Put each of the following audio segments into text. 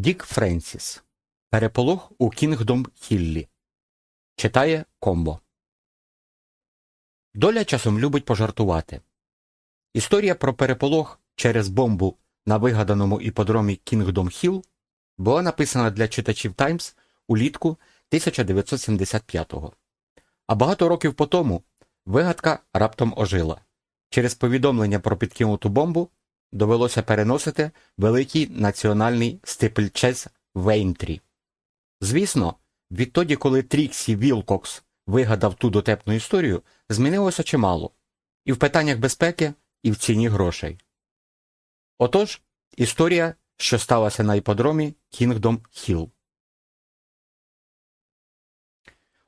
Дік Френсіс. Переполох у Кінгдом Хіллі. Читає Комбо. Доля часом любить пожартувати. Історія про переполох через бомбу на вигаданому іподромі Кінгдом Хілл була написана для читачів Таймс улітку 1975-го. А багато років по тому вигадка раптом ожила. Через повідомлення про підкинуту бомбу довелося переносити великий національний стипельчез Вейнтрі. Звісно, відтоді, коли Тріксі Вілкокс вигадав ту дотепну історію, змінилося чимало і в питаннях безпеки, і в ціні грошей. Отож, історія, що сталася на іподромі Кінгдом Хілл.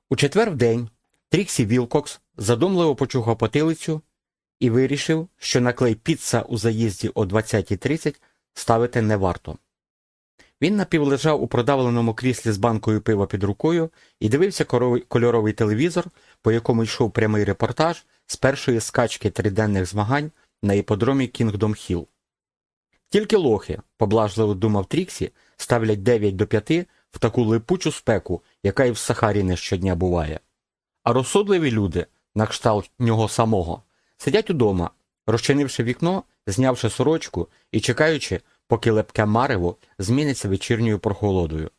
У четвер в день Тріксі Вілкокс задумливо почухав потилицю і вирішив, що наклей піца у заїзді о 20.30 ставити не варто. Він напівлежав у продавленому кріслі з банкою пива під рукою і дивився кольоровий телевізор, по якому йшов прямий репортаж з першої скачки триденних змагань на іподромі Кінгдом Хілл. Тільки лохи, поблажливо думав Тріксі, ставлять 9 до 5 в таку липучу спеку, яка і в Сахарі не щодня буває. А розсудливі люди, на кшталт нього самого, сидять удома, розчинивши вікно, знявши сорочку і чекаючи, поки лепке марево зміниться вечірньою прохолодою.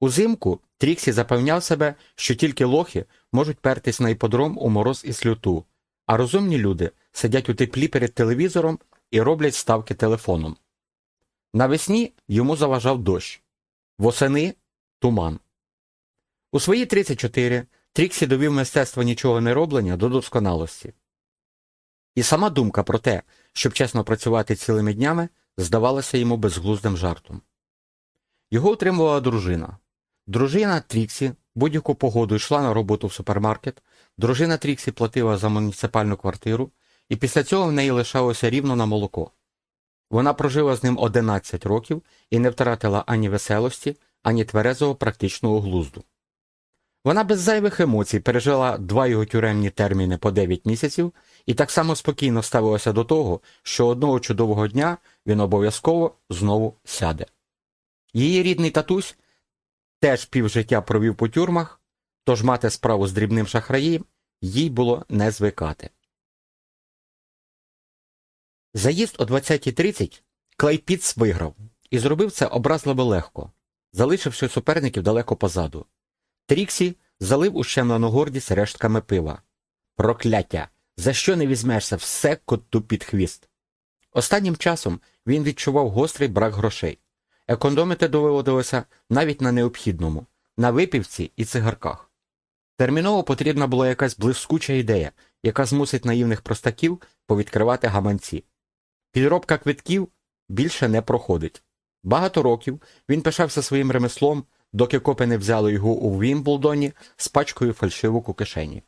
Узимку Тріксі запевняв себе, що тільки лохи можуть пертись на іподром у мороз і сльоту, а розумні люди сидять у теплі перед телевізором і роблять ставки телефоном. Навесні йому заважав дощ, восени туман. У свої 34 Тріксі довів мистецтво нічого не роблення до досконалості. І сама думка про те, щоб чесно працювати цілими днями, здавалася йому безглуздим жартом. Його утримувала дружина. Дружина Тріксі будь-яку погоду йшла на роботу в супермаркет, дружина Тріксі платила за муніципальну квартиру, і після цього в неї лишалося рівно на молоко. Вона прожила з ним 11 років і не втратила ані веселості, ані тверезого практичного глузду. Вона без зайвих емоцій пережила два його тюремні терміни по 9 місяців і так само спокійно ставилася до того, що одного чудового дня він обов'язково знову сяде. Її рідний татусь теж півжиття провів по тюрмах, тож мати справу з дрібним шахраєм їй було не звикати. Заїзд о 20.30 Клей Піц виграв і зробив це образливо легко, залишивши суперників далеко позаду. Тріксі залив ущемлену гордість рештками пива. Прокляття! За що не візьмешся все коту під хвіст? Останнім часом він відчував гострий брак грошей. Економити доводилося навіть на необхідному, на випівці і цигарках. Терміново потрібна була якась блискуча ідея, яка змусить наївних простаків повідкривати гаманці. Підробка квитків більше не проходить. Багато років він пишався своїм ремеслом, доки копи не взяли його у Вімблдоні з пачкою фальшивок у кишені.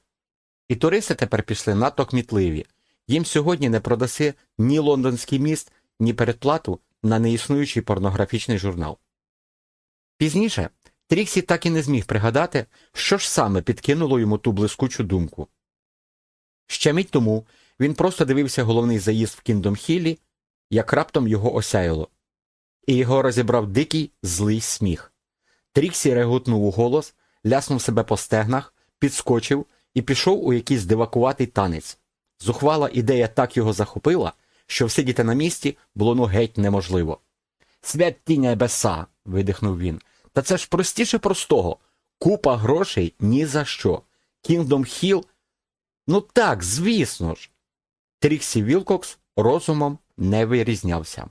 І туристи тепер пішли надто кмітливі. Їм сьогодні не продаси ні лондонський міст, ні передплату на неіснуючий порнографічний журнал. Пізніше Тріксі так і не зміг пригадати, що ж саме підкинуло йому ту блискучу думку. Ще мить тому він просто дивився головний заїзд в Кіндом Хіллі, як раптом його осяяло, і його розібрав дикий злий сміх. Тріксі реготнув у голос, ляснув себе по стегнах, підскочив і пішов у якийсь дивакуватий танець. Зухвала ідея так його захопила, що всидіти на місці було ну геть неможливо. Святі небеса. видихнув він. Та це ж простіше простого. Купа грошей ні за що. Кінгдом Хіл. Ну так, звісно ж. Тріксі Вілкокс розумом не вирізнявся.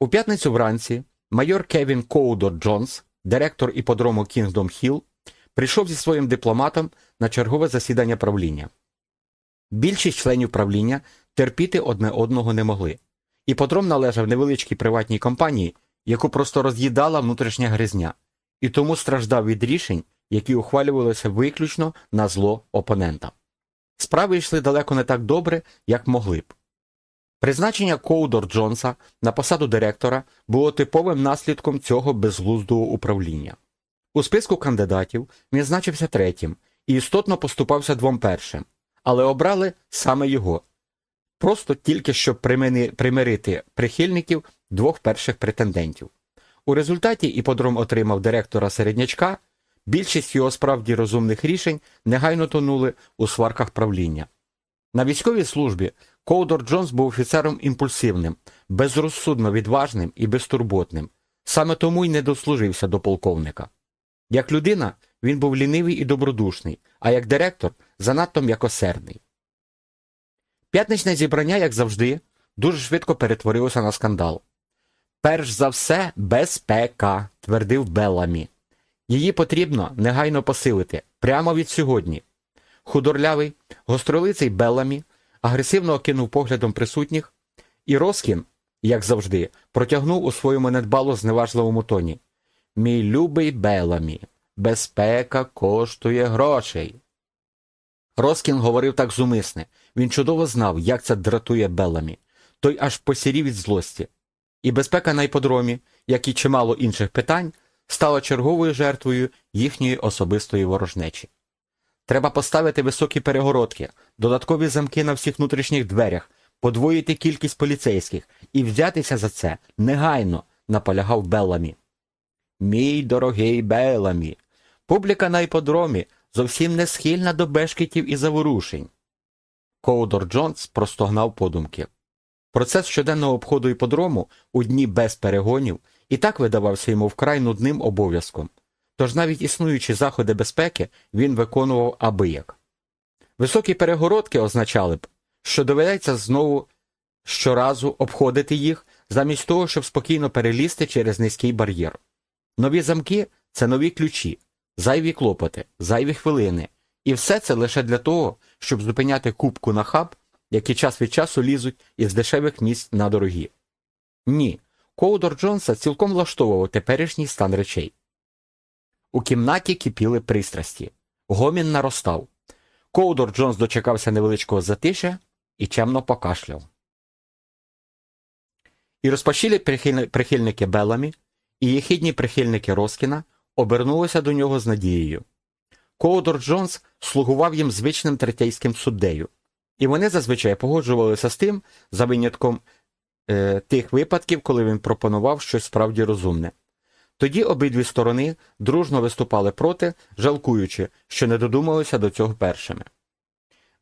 У п'ятницю вранці майор Кевін Коудор Джонс, директор іподрому Кінгдом Хіл, прийшов зі своїм дипломатом на чергове засідання правління. Більшість членів правління терпіти одне одного не могли. Іподром належав невеличкій приватній компанії, яку просто роз'їдала внутрішня гризня, і тому страждав від рішень, які ухвалювалися виключно на зло опонента. Справи йшли далеко не так добре, як могли б. Призначення Коудор Джонса на посаду директора було типовим наслідком цього безглуздого управління. У списку кандидатів він значився третім і істотно поступався двом першим, але обрали саме його. Просто тільки щоб примирити прихильників двох перших претендентів. У результаті іподром отримав директора середнячка, більшість його справді розумних рішень негайно тонули у сварках правління. На військовій службі Коудор Джонс був офіцером імпульсивним, безрозсудно відважним і безтурботним. Саме тому й не дослужився до полковника. Як людина він був лінивий і добродушний, а як директор занадто м'якосердний. П'ятничне зібрання, як завжди, дуже швидко перетворилося на скандал. Перш за все, безпека, твердив Беламі. Її потрібно негайно посилити прямо від сьогодні. Худорлявий, гостролиций Беламі агресивно окинув поглядом присутніх, і Роскін, як завжди, протягнув у своєму недбало зневажливому тоні. Мій любий Беламі, безпека коштує грошей. Роскін говорив так зумисне. Він чудово знав, як це дратує Беламі. Той аж посірів від злості. І безпека на іподромі, як і чимало інших питань, стала черговою жертвою їхньої особистої ворожнечі. Треба поставити високі перегородки, додаткові замки на всіх внутрішніх дверях, подвоїти кількість поліцейських і взятися за це негайно, наполягав Беламі. Мій дорогий Беламі, публіка на іподромі зовсім не схильна до бешкетів і заворушень. Коудор Джонс простогнав подумки. Процес щоденного обходу іподрому у дні без перегонів і так видавався йому вкрай нудним обов'язком, тож навіть існуючі заходи безпеки він виконував абияк. Високі перегородки означали б, що доведеться знову щоразу обходити їх, замість того, щоб спокійно перелізти через низький бар'єр. Нові замки це нові ключі, зайві клопоти, зайві хвилини, і все це лише для того, щоб зупиняти кубку на хаб, які час від часу лізуть із дешевих місць на дорогі. Ні, Коудор Джонса цілком влаштовував теперішній стан речей. У кімнаті кипіли пристрасті. Гомін наростав. Коудор Джонс дочекався невеличкого затишя і чемно покашляв. І розпашілі прихильники Беламі, і єхидні прихильники Роскіна обернулися до нього з надією. Коудор Джонс слугував їм звичним третейським суддею, і вони зазвичай погоджувалися з тим за винятком е, тих випадків, коли він пропонував щось справді розумне. Тоді обидві сторони дружно виступали проти, жалкуючи, що не додумалися до цього першими.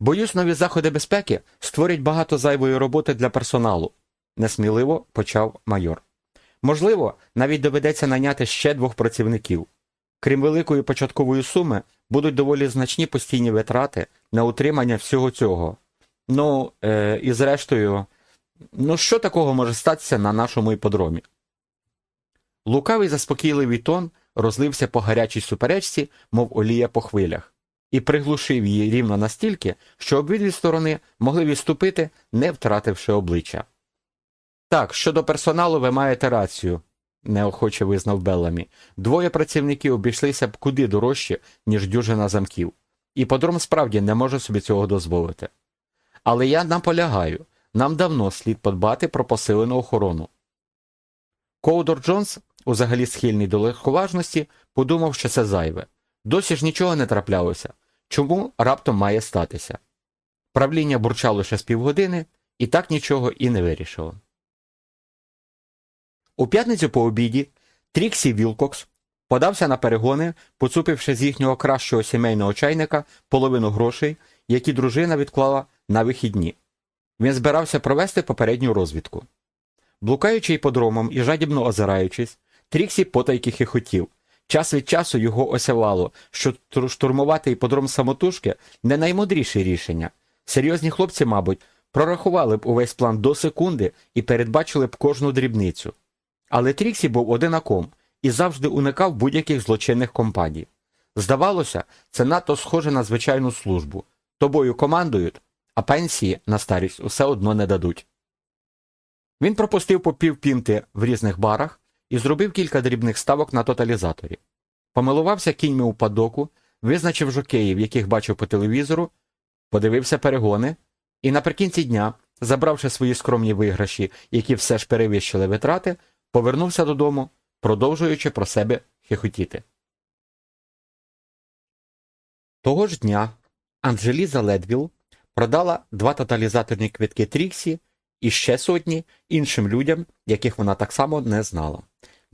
Боюсь, нові заходи безпеки створять багато зайвої роботи для персоналу, несміливо почав майор. Можливо, навіть доведеться наняти ще двох працівників. Крім великої початкової суми, будуть доволі значні постійні витрати на утримання всього цього. Ну, е, і зрештою, ну що такого може статися на нашому іподромі? Лукавий заспокійливий тон розлився по гарячій суперечці, мов олія по хвилях, і приглушив її рівно настільки, що обидві сторони могли відступити, не втративши обличчя. Так, щодо персоналу ви маєте рацію, неохоче визнав Белламі. Двоє працівників обійшлися б куди дорожче, ніж дюжина замків. І подром справді не може собі цього дозволити. Але я наполягаю, нам давно слід подбати про посилену охорону. Коудор Джонс, узагалі схильний до легковажності, подумав, що це зайве. Досі ж нічого не траплялося. Чому раптом має статися? Правління бурчало ще з півгодини, і так нічого і не вирішило. У п'ятницю по обіді Тріксі Вілкокс подався на перегони, поцупивши з їхнього кращого сімейного чайника половину грошей, які дружина відклала на вихідні. Він збирався провести попередню розвідку. Блукаючи іподромом і жадібно озираючись, Тріксі потайки хихотів. Час від часу його осявало, що штурмувати іподром самотужки не наймудріше рішення. Серйозні хлопці, мабуть, прорахували б увесь план до секунди і передбачили б кожну дрібницю. Але Тріксі був одинаком і завжди уникав будь-яких злочинних компаній. Здавалося, це надто схоже на звичайну службу. Тобою командують, а пенсії на старість усе одно не дадуть. Він пропустив по півпінти в різних барах і зробив кілька дрібних ставок на тоталізаторі. Помилувався кіньми у падоку, визначив жокеїв, яких бачив по телевізору, подивився перегони, і наприкінці дня, забравши свої скромні виграші, які все ж перевищили витрати, повернувся додому, продовжуючи про себе хихотіти. Того ж дня Анжеліза Ледвіл продала два тоталізаторні квитки Тріксі і ще сотні іншим людям, яких вона так само не знала.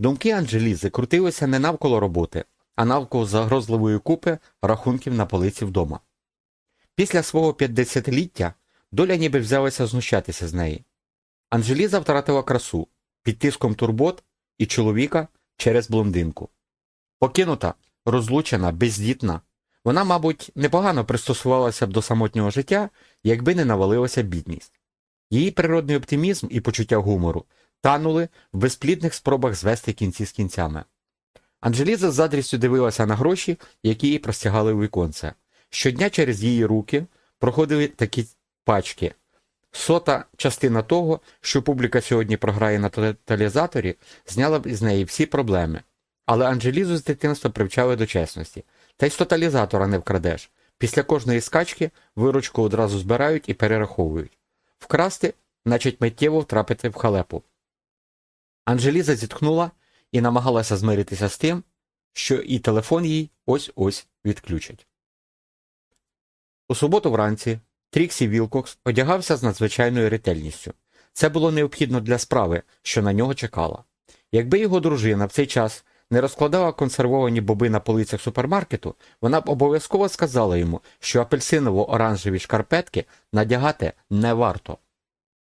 Думки Анжелізи крутилися не навколо роботи, а навколо загрозливої купи рахунків на полиці вдома. Після свого 50-ліття доля ніби взялася знущатися з неї. Анжеліза втратила красу під тиском турбот і чоловіка через блондинку. Покинута, розлучена, бездітна, вона, мабуть, непогано пристосувалася б до самотнього життя, якби не навалилася бідність. Її природний оптимізм і почуття гумору танули в безплідних спробах звести кінці з кінцями. Анжеліза з задрістю дивилася на гроші, які їй простягали у віконце. Щодня через її руки проходили такі пачки. Сота частина того, що публіка сьогодні програє на тоталізаторі, зняла б із неї всі проблеми. Але Анжелізу з дитинства привчали до чесності. Та й з тоталізатора не вкрадеш. Після кожної скачки виручку одразу збирають і перераховують. Вкрасти, значить миттєво втрапити в халепу. Анжеліза зітхнула і намагалася змиритися з тим, що і телефон їй ось-ось відключать. У суботу вранці Тріксі Вілкокс одягався з надзвичайною ретельністю. Це було необхідно для справи, що на нього чекала. Якби його дружина в цей час не розкладала консервовані боби на полицях супермаркету, вона б обов'язково сказала йому, що апельсиново-оранжеві шкарпетки надягати не варто.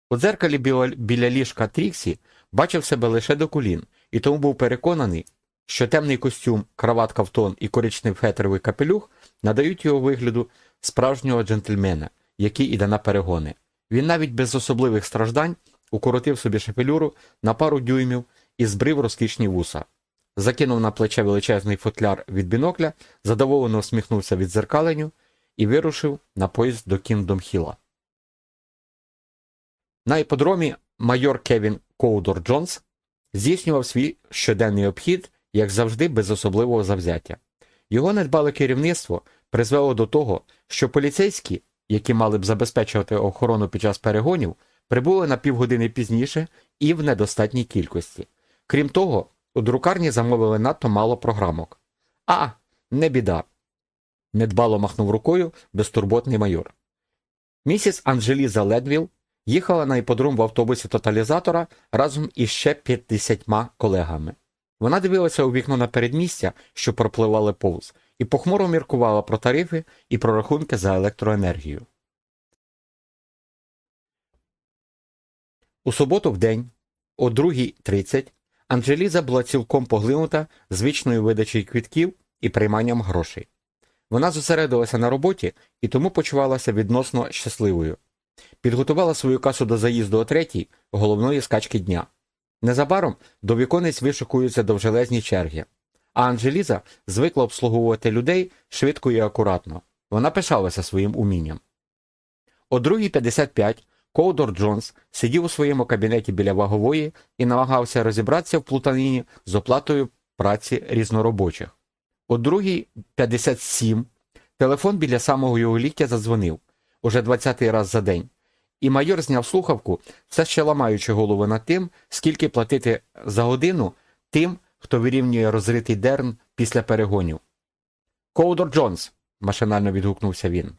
У дзеркалі біля ліжка Тріксі бачив себе лише до колін, і тому був переконаний, що темний костюм, краватка в тон і коричневий фетровий капелюх надають його вигляду справжнього джентльмена, який іде на перегони. Він навіть без особливих страждань укоротив собі шепелюру на пару дюймів і збрив розкішні вуса. Закинув на плече величезний футляр від бінокля, задоволено усміхнувся від зеркаленню і вирушив на поїзд до Кіндом-Хіла. На іподромі майор Кевін Коудор Джонс здійснював свій щоденний обхід, як завжди, без особливого завзяття. Його недбале керівництво призвело до того, що поліцейські, які мали б забезпечувати охорону під час перегонів, прибули на півгодини пізніше і в недостатній кількості. Крім того, у друкарні замовили надто мало програмок. А, не біда. Недбало махнув рукою безтурботний майор. Місіс Анжеліза Ледвіл їхала на іподром в автобусі тоталізатора разом із ще 50 колегами. Вона дивилася у вікно на передмістя, що пропливали повз, і похмуро міркувала про тарифи і про рахунки за електроенергію. У суботу в день, о 2.30, Анжеліза була цілком поглинута звичною видачею квітків і прийманням грошей. Вона зосередилася на роботі і тому почувалася відносно щасливою. Підготувала свою касу до заїзду о третій, головної скачки дня. Незабаром до віконець вишикуються довжелезні черги. А Анжеліза звикла обслуговувати людей швидко і акуратно. Вона пишалася своїм умінням. О 2.55 Коудор Джонс сидів у своєму кабінеті біля вагової і намагався розібратися в плутанині з оплатою праці різноробочих. О 2.57 телефон біля самого його ліктя задзвонив уже 20-й раз за день, і майор зняв слухавку, все ще ламаючи голову над тим, скільки платити за годину тим, хто вирівнює розритий дерн після перегонів. Коудор Джонс. машинально відгукнувся він.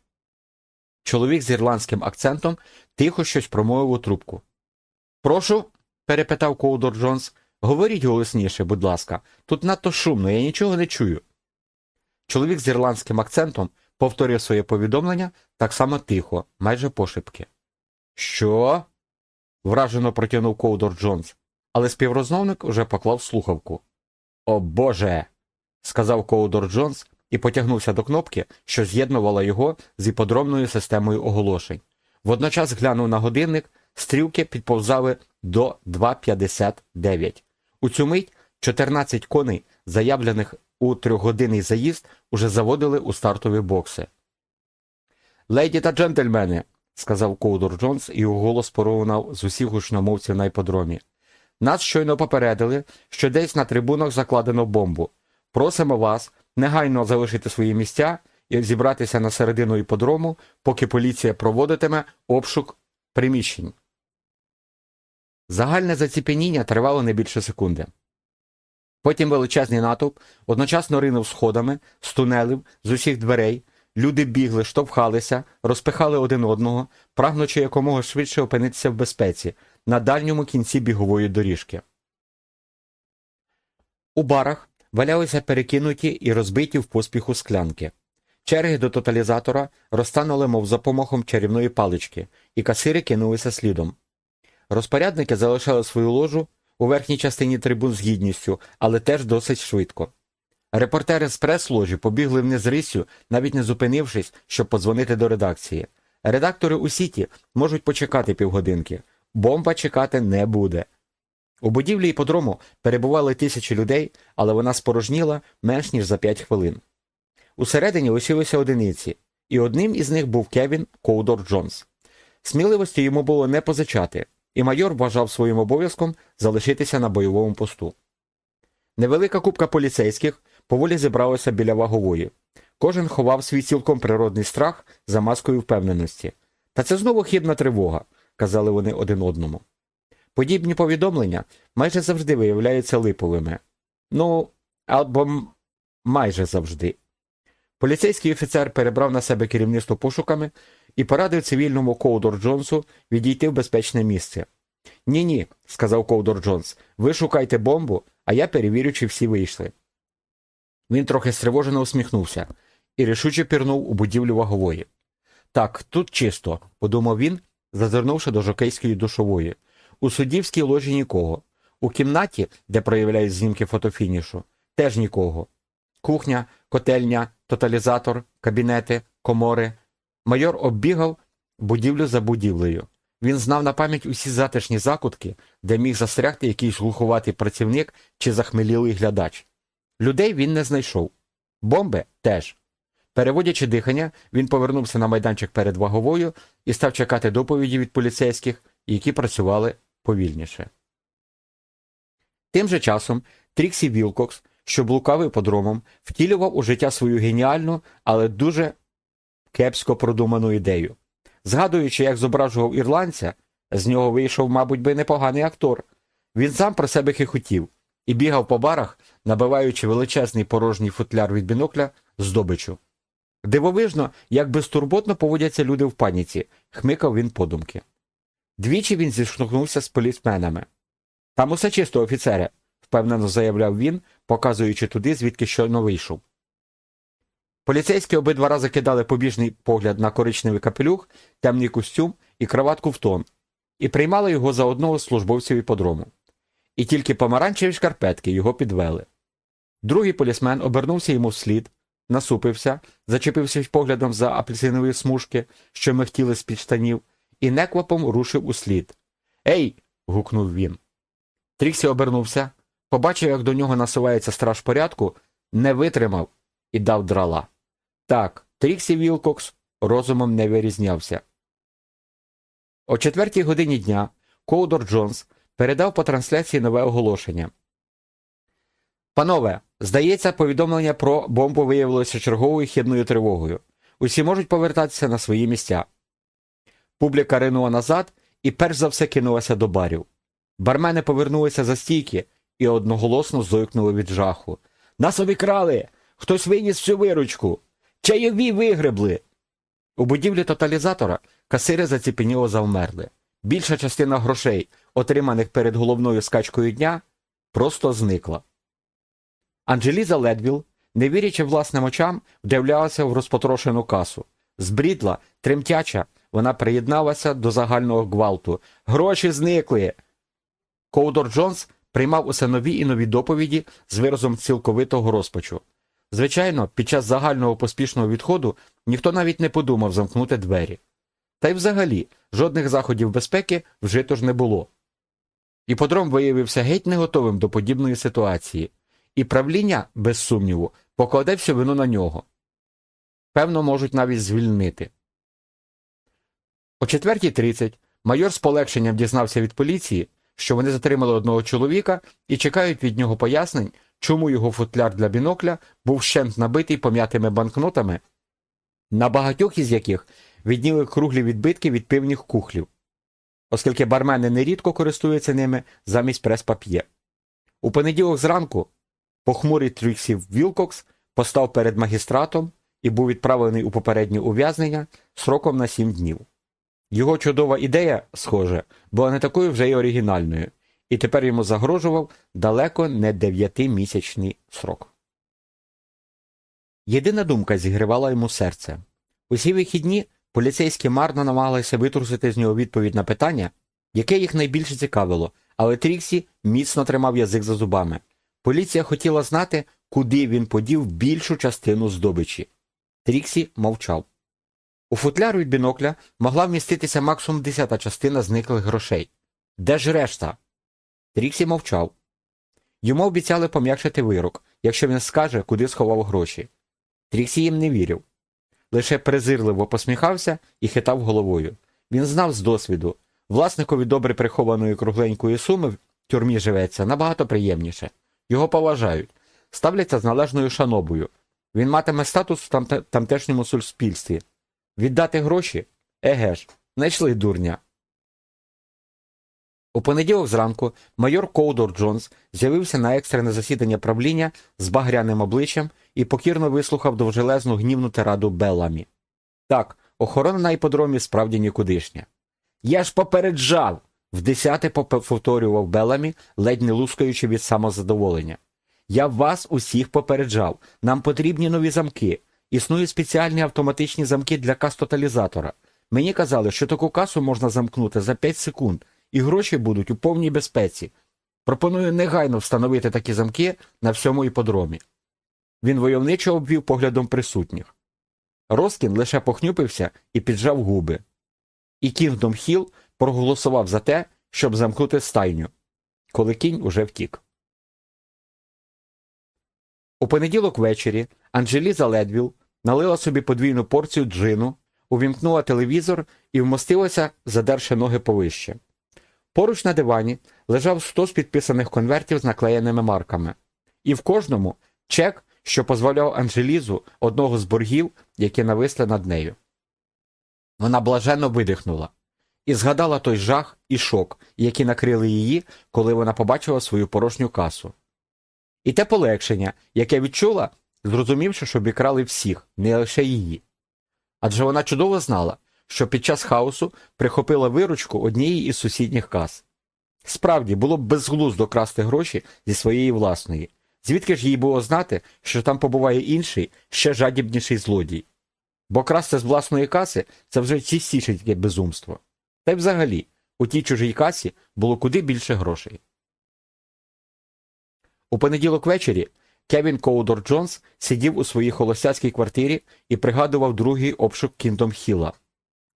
Чоловік з ірландським акцентом тихо щось промовив у трубку. Прошу, перепитав Коудор Джонс, говоріть голосніше, будь ласка, тут надто шумно, я нічого не чую. Чоловік з ірландським акцентом повторив своє повідомлення так само тихо, майже пошепки. Що? вражено протягнув Коудор Джонс, але співрозмовник уже поклав слухавку. О Боже. сказав Коудор Джонс і потягнувся до кнопки, що з'єднувала його з іподромною системою оголошень. Водночас глянув на годинник, стрілки підповзали до 2.59. У цю мить 14 коней, заявлених у трьохгодинний заїзд, уже заводили у стартові бокси. Леді та джентльмени, сказав Коудор Джонс, і його голос порунав з усіх гучномовців на іподромі. Нас щойно попередили, що десь на трибунах закладено бомбу. Просимо вас негайно залишити свої місця і зібратися на середину іподрому, поки поліція проводитиме обшук приміщень. Загальне заціпеніння тривало не більше секунди. Потім величезний натовп одночасно ринув сходами, з тунелів, з усіх дверей, Люди бігли, штовхалися, розпихали один одного, прагнучи якомога швидше опинитися в безпеці на дальньому кінці бігової доріжки. У барах валялися перекинуті і розбиті в поспіху склянки. Черги до тоталізатора розтанули, мов за помахом чарівної палички, і касири кинулися слідом. Розпорядники залишали свою ложу у верхній частині трибун з гідністю, але теж досить швидко. Репортери з прес-ложі побігли вниз рисю, навіть не зупинившись, щоб подзвонити до редакції. Редактори у сіті можуть почекати півгодинки. Бомба чекати не буде. У будівлі іподрому перебували тисячі людей, але вона спорожніла менш ніж за п'ять хвилин. Усередині лишилися одиниці, і одним із них був Кевін Коудор Джонс. Сміливості йому було не позичати, і майор вважав своїм обов'язком залишитися на бойовому посту. Невелика купка поліцейських поволі зібралася біля вагової. Кожен ховав свій цілком природний страх за маскою впевненості. Та це знову хибна тривога, казали вони один одному. Подібні повідомлення майже завжди виявляються липовими. Ну, або майже завжди. Поліцейський офіцер перебрав на себе керівництво пошуками і порадив цивільному Коудор Джонсу відійти в безпечне місце. Ні, ні, сказав Коудор Джонс, ви шукайте бомбу, а я перевірю, чи всі вийшли. Він трохи стривожено усміхнувся і рішуче пірнув у будівлю вагової. Так, тут чисто, подумав він, зазирнувши до жокейської душової. У суддівській ложі нікого. У кімнаті, де проявляють знімки фотофінішу, теж нікого. Кухня, котельня, тоталізатор, кабінети, комори. Майор оббігав будівлю за будівлею. Він знав на пам'ять усі затишні закутки, де міг застрягти якийсь глуховатий працівник чи захмелілий глядач. Людей він не знайшов. Бомби теж. Переводячи дихання, він повернувся на майданчик перед ваговою і став чекати доповіді від поліцейських, які працювали повільніше. Тим же часом Тріксі Вілкокс, що блукав іподромом, втілював у життя свою геніальну, але дуже кепсько продуману ідею. Згадуючи, як зображував ірландця, з нього вийшов, мабуть, би непоганий актор. Він сам про себе хихотів і бігав по барах, набиваючи величезний порожній футляр від бінокля здобичу. Дивовижно, як безтурботно поводяться люди в паніці, хмикав він подумки. Двічі він зіштовхнувся з полісменами. Там усе чисто, офіцере, впевнено заявляв він, показуючи туди, звідки щойно вийшов. Поліцейські обидва рази кидали побіжний погляд на коричневий капелюх, темний костюм і краватку в тон, і приймали його за одного з службовців іподрому. І тільки помаранчеві шкарпетки його підвели. Другий полісмен обернувся йому вслід, насупився, зачепився поглядом за апельсинові смужки, що михтіли з-під штанів, і неквапом рушив услід. Ей. гукнув він. Тріксі обернувся, побачив, як до нього насувається страж порядку, не витримав і дав драла. Так, Тріксі Вілкокс розумом не вирізнявся. О четвертій годині дня Коудор Джонс передав по трансляції нове оголошення. Панове, здається, повідомлення про бомбу виявилося черговою хідною тривогою. Усі можуть повертатися на свої місця. Публіка ринула назад і перш за все кинулася до барів. Бармени повернулися за стійки і одноголосно зойкнули від жаху. Нас обікрали! Хтось виніс всю виручку! Чайові вигребли! У будівлі тоталізатора касири заціпеніло завмерли. Більша частина грошей, отриманих перед головною скачкою дня, просто зникла. Анджеліза Ледвіл, не вірячи власним очам, вдивлялася в розпотрошену касу. Збрідла, тремтяча, вона приєдналася до загального гвалту. Гроші зникли. Коудор Джонс приймав усе нові і нові доповіді з виразом цілковитого розпачу. Звичайно, під час загального поспішного відходу ніхто навіть не подумав замкнути двері. Та й взагалі жодних заходів безпеки вжито ж не було. Іподром виявився геть не готовим до подібної ситуації, і правління, без сумніву, покладе всю вину на нього. Певно, можуть навіть звільнити. О 4.30 майор з полегшенням дізнався від поліції, що вони затримали одного чоловіка і чекають від нього пояснень, чому його футляр для бінокля був щент набитий пом'ятими банкнотами, на багатьох із яких відніли круглі відбитки від пивних кухлів, оскільки бармени нерідко користуються ними замість прес-пап'є. У понеділок зранку похмурий Тріксі Вілкокс постав перед магістратом і був відправлений у попереднє ув'язнення сроком на 7 днів. Його чудова ідея, схоже, була не такою вже й оригінальною, і тепер йому загрожував далеко не дев'ятимісячний срок. Єдина думка зігрівала йому серце. Усі вихідні поліцейські марно намагалися витрусити з нього відповідь на питання, яке їх найбільше цікавило, але Тріксі міцно тримав язик за зубами. Поліція хотіла знати, куди він подів більшу частину здобичі. Тріксі мовчав. У футляру від бінокля могла вміститися максимум десята частина зниклих грошей. Де ж решта? Тріксі мовчав. Йому обіцяли пом'якшити вирок, якщо він скаже, куди сховав гроші. Тріксі їм не вірив. Лише презирливо посміхався і хитав головою. Він знав з досвіду. Власникові добре прихованої кругленької суми в тюрмі живеться набагато приємніше. Його поважають, ставляться з належною шанобою. Він матиме статус в тамтешньому суспільстві. Віддати гроші? Еге ж, знайшли дурня. У понеділок зранку майор Коудор Джонс з'явився на екстрене засідання правління з багряним обличчям і покірно вислухав довжелезну гнівну тираду Белламі. Так, охорона на іподромі справді нікудишня. Я ж попереджав. вдесяте повторював Беламі, ледь не лускаючи від самозадоволення. Я вас усіх попереджав. Нам потрібні нові замки. Існують спеціальні автоматичні замки для кас-тоталізатора. Мені казали, що таку касу можна замкнути за 5 секунд, і гроші будуть у повній безпеці. Пропоную негайно встановити такі замки на всьому іподромі. Він войовничо обвів поглядом присутніх. Роскін лише похнюпився і піджав губи. І Кінгдом Хіл проголосував за те, щоб замкнути стайню, коли кінь уже втік. У понеділок ввечері Анджеліза Ледвіл налила собі подвійну порцію джину, увімкнула телевізор і вмостилася, задерши ноги повище. Поруч на дивані лежав стос підписаних конвертів з наклеєними марками, і в кожному чек, що дозволяв Анжелізу одного з боргів, які нависли над нею. Вона блаженно видихнула і згадала той жах і шок, які накрили її, коли вона побачила свою порожню касу. І те полегшення, яке відчула, зрозумівши, що обікрали всіх, не лише її. Адже вона чудово знала, що під час хаосу прихопила виручку однієї із сусідніх кас. Справді, було б безглуздо красти гроші зі своєї власної, звідки ж їй було знати, що там побуває інший, ще жадібніший злодій. Бо красти з власної каси це вже чистіше таке безумство. Та й взагалі, у тій чужій касі було куди більше грошей. У понеділок ввечері Кевін Коудор Джонс сидів у своїй холостяцькій квартирі і пригадував другий обшук Кіндом Хіла.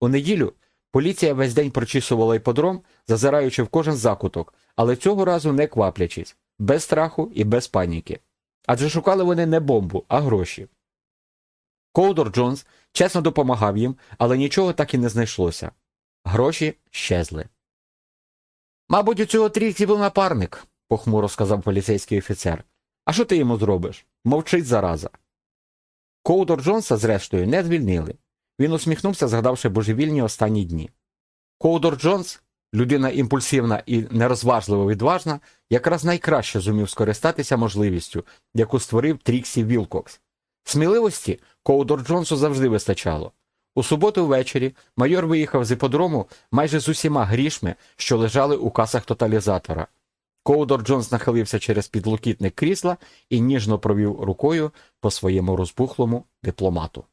У неділю поліція весь день прочісувала іподром, зазираючи в кожен закуток, але цього разу не кваплячись, без страху і без паніки. Адже шукали вони не бомбу, а гроші. Коудор Джонс чесно допомагав їм, але нічого так і не знайшлося. Гроші щезли. Мабуть, у цього трійці був напарник, похмуро сказав поліцейський офіцер. А що ти йому зробиш? Мовчить зараза. Коудор Джонса, зрештою, не звільнили. Він усміхнувся, згадавши божевільні останні дні. Коудор Джонс, людина імпульсивна і нерозважливо відважна, якраз найкраще зумів скористатися можливістю, яку створив Тріксі Вілкокс. Сміливості Коудор Джонсу завжди вистачало. У суботу ввечері майор виїхав з іподрому майже з усіма грішми, що лежали у касах тоталізатора. Коудор Джонс нахилився через підлокітник крісла і ніжно провів рукою по своєму розпухлому дипломату.